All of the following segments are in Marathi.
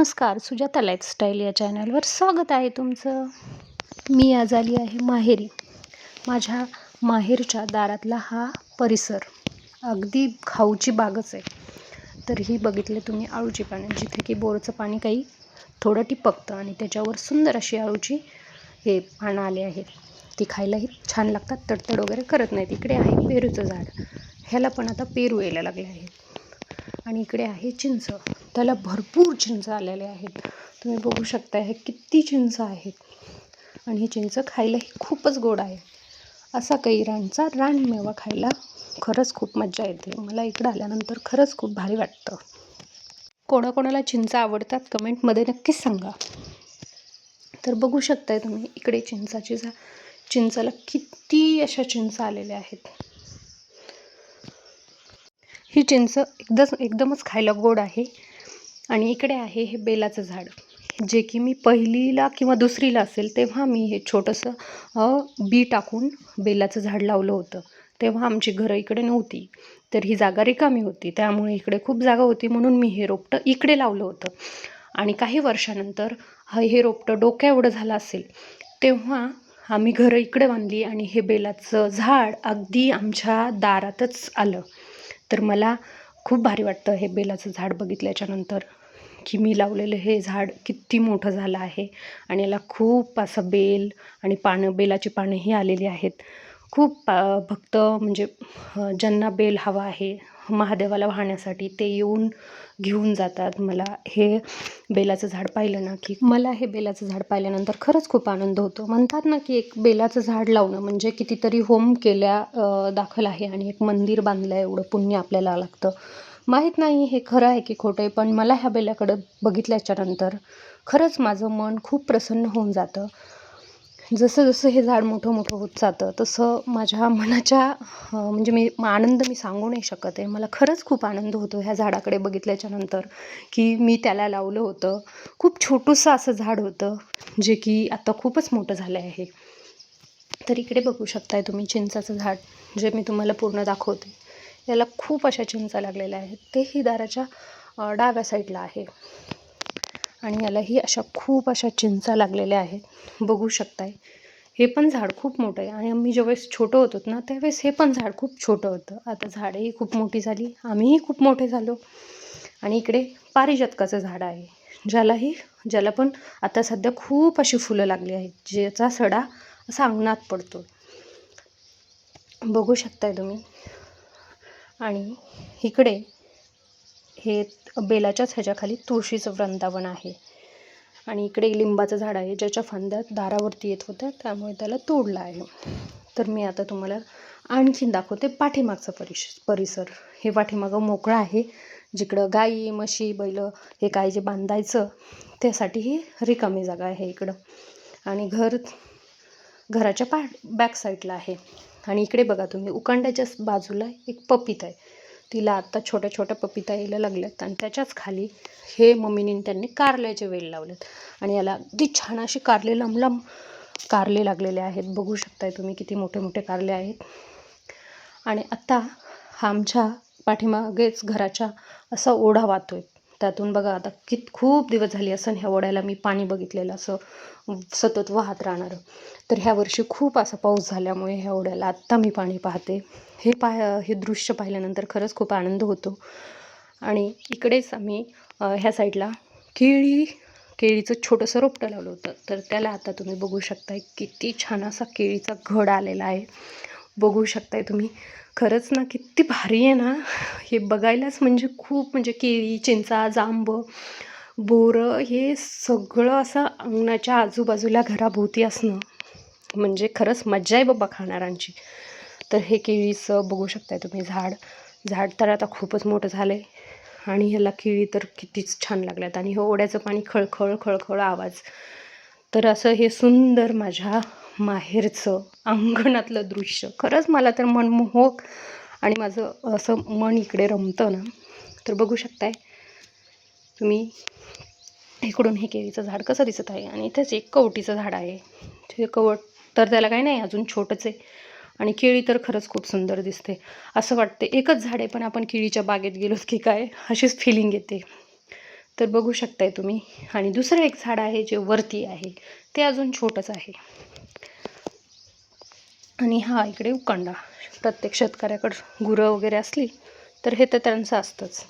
नमस्कार सुजाता लाईफस्टाईल या चॅनलवर स्वागत आहे तुमचं. मी आज आली आहे माहेरी. माझ्या माहेरच्या दारातला हा परिसर. अगदी खाऊची बागच आहे. तर ही बघितले तुम्ही आळूची पानं जिथे की बोरचं पाणी काही थोडं टिपकतं आणि त्याच्यावर सुंदर अशी आळूची हे पानं आले आहेत. ती खायलाही छान लागतात तडतड वगैरे करत नाहीत. इकडे आहे पेरूचं झाड. ह्याला पण आता पेरू यायला लागले आहेत. आणि इकडे आहे चिंच. त्याला भरपूर चिंच आलेले आहेत. तुम्ही बघू शकता हे किती चिंच आहेत. आणि ही चिंच खायलाही खूपच गोड आहे. असा कैरांचा रानमेवा खायला खरंच खूप मजा येते. मला इकडं आल्यानंतर खरंच खूप भारी वाटतं. कोणाकोणाला चिंच आवडतात कमेंटमध्ये नक्कीच सांगा. तर बघू शकताय तुम्ही इकडे चिंचाची झा चिंचाला किती अशा चिंच आलेल्या आहेत. ही चिंच एकदम एकदमच खायला गोड आहे. आणि इकडे आहे हे बेलाचं झाड. जे की मी पहिलीला किंवा दुसरीला असेल तेव्हा मी हे छोटंसं बी टाकून बेलाचं झाड लावलं होतं. तेव्हा आमची घरं इकडे नव्हती. तर ही जागा रिकामी होती. त्यामुळे इकडे खूप जागा होती म्हणून मी हे रोपटं इकडे लावलं होतं. आणि काही वर्षानंतर हे रोपटं डोक्या एवढं झालं असेल तेव्हा आम्ही घरं इकडे बांधली आणि हे बेलाचं झाड अगदी आमच्या दारातच आलं. तर मला खूप भारी वाटतं हे बेलाचं झाड बघितल्याच्यानंतर की मी लावलेलं हे झाड किती मोठं झालं आहे. आणि याला खूप असं बेल आणि पानं बेलाची पानंही आलेली आहेत. खूप भक्त म्हणजे ज्यांना बेल हवा आहे महादेवाला वाहण्यासाठी ते येऊन घेऊन जातात. मला हे बेलाचं झाड पाहिलं ना की मला हे बेलाचं झाड पाहिल्यानंतर खरंच खूप आनंद होतो. म्हणतात ना की एक बेलाचं झाड लावणं म्हणजे कितीतरी होम केल्या दाखल आहे आणि एक मंदिर बांधलं आहे एवढं पुण्य आपल्याला लागतं. माहीत नाही हे खरं आहे की खोटं आहे पण मला ह्या बेलाकडं बघितल्याच्यानंतर खरंच माझं मन खूप प्रसन्न होऊन जातं. जसं जसं हे झाड मोठं मोठं होत जातं तसं माझ्या मनाच्या म्हणजे मी आनंद मी सांगू नाही शकत आहे. मला खरंच खूप आनंद होतो ह्या झाडाकडे बघितल्याच्यानंतर की मी त्याला लावलं होतं. खूप छोटंसं असं झाड होतं जे की आता खूपच मोठं झालं आहे तर इकडे बघू शकताय तुम्ही चिंचाचं झाड जे मी तुम्हाला पूर्ण दाखवते. याला खूप अशा चिंचा लागलेल्या आहेत. तेही दाराच्या डाव्या साईडला आहे. आणि यालाही अशा खूप अशा चिंचा लागलेल्या आहेत. बघू शकताय. हे पण झाड खूप मोठं आहे. आणि आम्ही ज्यावेळेस छोटं होतो ना त्यावेळेस हे पण झाड खूप छोटं होतं. आता झाडंही खूप मोठी झाली. आम्हीही खूप मोठे झालो. आणि इकडे पारिजातकाचं झाड आहे. ज्यालाही ज्याला पण आता सध्या खूप अशी फुलं लागली आहेत. ज्याचा सडा असा अंगणात पडतो. बघू शकताय तुम्ही. आणि इकडे हे बेलाच्याच ह्याच्याखाली तुळशीचं वृंदावन आहे. आणि इकडे लिंबाचं झाड आहे ज्याच्या फांद्यात दारावरती येत होत्या त्यामुळे त्याला तोडलं आहे. तर मी आता तुम्हाला आणखीन दाखवते पाठीमागचं परिश परिसर. हे पाठीमागं मोकळं आहे जिकडं गाई म्हशी बैल हे काय जे बांधायचं त्यासाठी ही रिकामी जागा आहे इकडं. आणि घर घराच्या पा बॅक साईडला आहे. आणि इकडे बघा तुम्ही उकांड्याच्याच बाजूला एक पपीत आहे. तिला आत्ता छोट्या छोट्या पपिता यायला लागल्यात आणि त्याच्याच खाली हे मम्मीने त्यांनी कारल्याचे वेल लावलेत. आणि याला अगदी छान अशी कारले लंब कारले लागलेले आहेत. बघू शकताय तुम्ही किती मोठे मोठे कारले आहेत. आणि आत्ता हा आमच्या पाठीमागेच घराच्या असा ओढा वाहतो आहे त्यातून बघा आता कित खूप दिवस झाले असं ह्या ओढ्याला मी पाणी बघितलेलं असं सतत वाहत राहणारं. तर ह्या वर्षी खूप असा पाऊस झाल्यामुळे ह्या ओढ्याला आत्ता मी पाणी पाहते. हे पाह हे दृश्य पाहिल्यानंतर खरंच खूप आनंद होतो. आणि इकडेच आम्ही ह्या साईडला केळी केळीचं छोटंसं रोपटं लावलं होतं. तर त्याला आता तुम्ही बघू शकताय किती छान असा केळीचा घड आलेला आहे. बघू शकताय तुम्ही. खरंच ना किती भारी आहे ना. हे बघायलाच म्हणजे खूप म्हणजे केळी चिंचा जांब बोरं हे सगळं असं अंगणाच्या आजूबाजूला घराभोवती असणं म्हणजे खरंच मज्जा आहे बाबा खाणाऱ्यांची. तर हे केळीचं बघू शकताय तुम्ही झाड. झाड तर आता खूपच मोठं झालं आहे आणि ह्याला केळी तर कितीच छान लागल्यात. आणि हे ओढ्याचं पाणी खळखळ खळखळ आवाज. तर असं हे सुंदर माझ्या माहेरचं अंगणातलं दृश्य. खरंच मला तर मनमोहक आणि माझं असं मन इकडे रमतं ना तर बघू शकताय तुम्ही इकडून हे केळीचं झाड कसं दिसत आहे. आणि इथेच एक कवटीचं झाड आहे. ते कवट तर त्याला काही नाही अजून छोटंच आहे. आणि केळी तर खरंच खूप सुंदर दिसते. असं वाटते एकच झाड आहे पण आपण केळीच्या बागेत गेलोत की काय अशीच फिलिंग येते. तर बघू शकताय तुम्ही. आणि दुसरं एक झाड आहे जे वरती आहे ते अजून छोटंच आहे. आणि हा इकडे उकंडा. प्रत्येक शेतकऱ्याकडं गुरं वगैरे असली तर हे तर त्यांचं असतंच.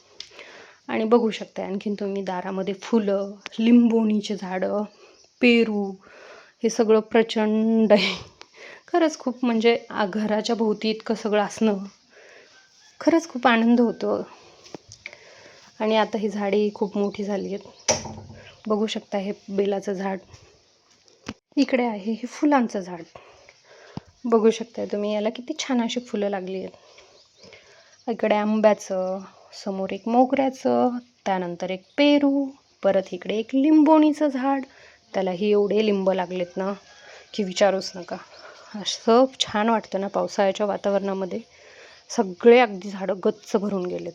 आणि बघू शकता आणखीन तुम्ही दारामध्ये फुलं लिंबोणीचे झाडं पेरू हे सगळं प्रचंड आहे. खरंच खूप म्हणजे आ- घराच्या भोवती इतकं सगळं असणं खरंच खूप आनंद होतो. आणि आता ही झाडे खूप मोठी झाली आहेत. बघू शकता हे बेलाचं झाड. इकडे आहे हे फुलांचं झाड. बघू शकताय तुम्ही याला किती छान अशी फुलं लागली आहेत. इकडे आंब्याचं समोर एक मोगऱ्याचं त्यानंतर एक पेरू परत इकडे एक लिंबोणीचं झाड. त्यालाही एवढे लिंब लागलेत ना की विचारूच नका. असं छान वाटतं ना पावसाळ्याच्या वातावरणामध्ये. सगळे अगदी झाडं गच्च भरून गेलेत.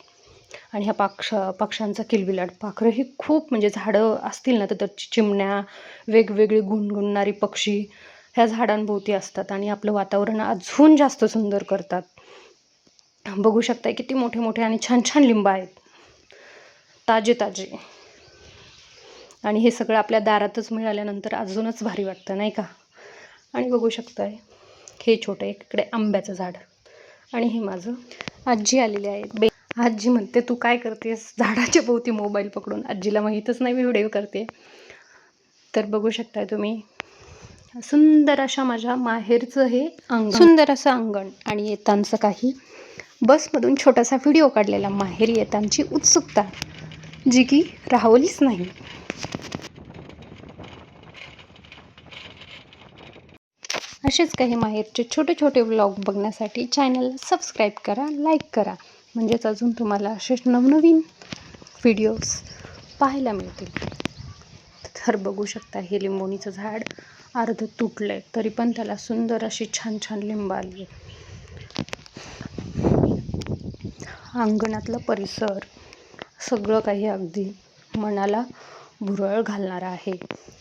आणि ह्या पक्ष पक्ष्यांचा किलबिलाट पाखरं ही खूप म्हणजे झाडं असतील ना तर त्याची चिमण्या वेगवेगळी गुणगुणणारी पक्षी ह्या झाडांभोवती असतात आणि आपलं वातावरण अजून जास्त सुंदर करतात. बघू शकताय किती मोठे मोठे आणि छान छान लिंब आहेत. ताजे ताजे. आणि हे सगळं आपल्या दारातच मिळाल्यानंतर अजूनच भारी वाटतं नाही का? आणि बघू शकताय हे छोटं इकडे आंब्याचं झाड. आणि हे माझं आजी आलेली आहे. बे आजी म्हणते तू काय करतेस? झाडाच्या भोवती मोबाईल पकडून. आजीला माहीतच नाही मी व्हिडिओ करते. तर बघू शकताय तुम्ही सुंदर अशा माझ्या माहेरचं हे अंगण. सुंदर असं अंगण. आणि येतांचं काही बसमधून छोटासा व्हिडिओ काढलेला माहेर येतांची उत्सुकता जी की राहवलीच नाही. असेच काही माहेरचे छोटे छोटे व्लॉग बघण्यासाठी चॅनलला सबस्क्राईब करा लाईक करा. म्हणजेच अजून तुम्हाला असे नवनवीन व्हिडिओज पाहायला मिळतील. तर बघू शकता हे लिंबोणीचं झाड. अर्ध तुटलं आहे तरी पण त्याला सुंदर अशी छान छान लिंब आली. अंगणातला अंगणातलं परिसर सगळं काही अगदी मनाला भुरळ घालणारा आहे.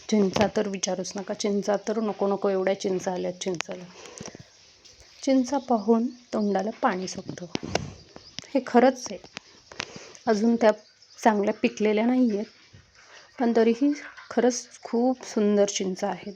चिंचा तर विचारूच नका चिंचा तर नको नको एवढ्या चिंचा आल्यात चिंचाला. चिंचा पाहून तोंडाला पाणी सुटतं. हे खरंच आहे. अजून त्या चांगल्या पिकलेल्या नाही आहेत पण तरीही खरंच खूप सुंदर चिंचा आहेत.